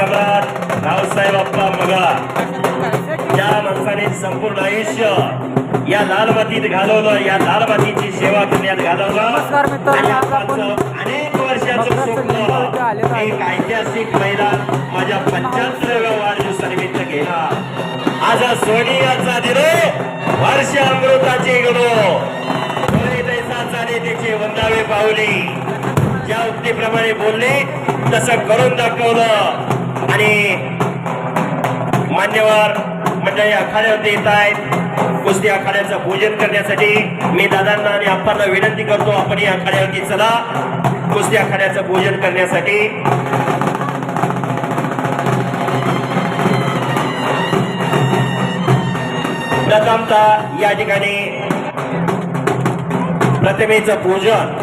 सम्राट रावसाहेब अप्पा मगा. या माणसाने संपूर्ण आयुष्य या लाल मातीत घालवलं या लाल मातीची सेवा करण्यात घालवलं. अनेक वर्षाचं स्वप्न. एक ऐतिहासिक महिला माझ्या पंच्याहत्तराव्या वाढदिवसानिमित्त केला. आज सोनियाचा दिन वर्ष अमृताचे गणो. वंदावे पावली ज्या उक्तीप्रमाणे बोलले तसं करून दाखवलं. आणि मान्यवर मंडळी आखाड्यावरती येत आहेत. कुस्ती आखाड्याचं पूजन करण्यासाठी मी दादांना आणि आप्पांना विनंती करतो आपण या आखाड्यावरती चला. कुस्ती आखाड्याचं पूजन करण्यासाठी. प्रथमतः या ठिकाणी प्रतिमेचं पूजन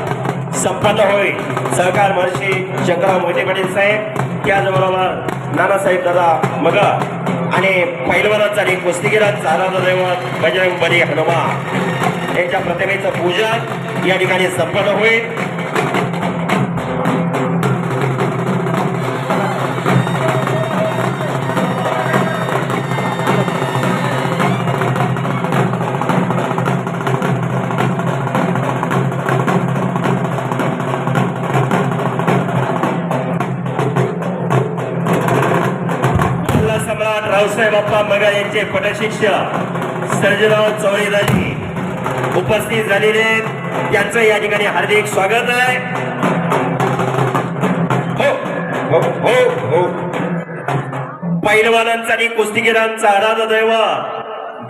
संपन्न होईल. सहकार महर्षी शंकरराव मोठे पाटील साहेब त्याचबरोबर नानासाहेब दादा मग आणि पैलवानाचा आणि कुस्तीगिरांचा सारा दैवत बजरंग बली हनुमान यांच्या प्रतिमेचं पूजन या ठिकाणी संपन्न होईल. सम्राट रावसाहेब बाप्पा मगर यांचे पटशिष्य सर्जराव चौरेदाजी उपस्थित झालेले. त्यांचं या ठिकाणी हार्दिक स्वागत आहे. हो हो हो हो. पैलवानांचा आणि कुस्तीगिरांचा आराध दैव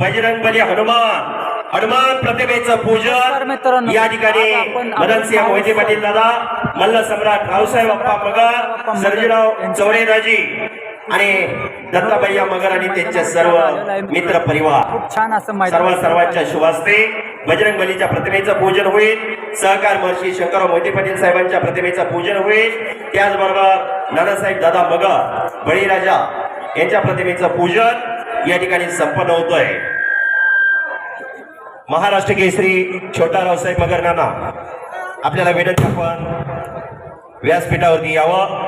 बजरंग बली हनुमान. हनुमान प्रतिमेचं पूजन. या ठिकाणी मदनसिंह मोहिते पाटील दादा मल्ल सम्राट रावसाहेब बाप्पा मगर सर्जीराव चौरेदाजी आणि दत्ताभैया मगर आणि त्यांचे सर्व मित्र परिवार. छान असं सर्व सर्वांच्या शुभास्ते. बजरंग बलीच्या प्रतिमेचं पूजन होईल. सहकार महर्षी शंकरराव मोहिते पाटील साहेबांच्या प्रतिमेचं पूजन होईल. त्याचबरोबर नानासाहेब दादा मगर बळीराजा यांच्या प्रतिमेचं पूजन या ठिकाणी संपन्न होतोय. महाराष्ट्र केसरी छोटा रावसाहेब मगर नाना आपल्याला विनंती आपण व्यासपीठावरती यावं.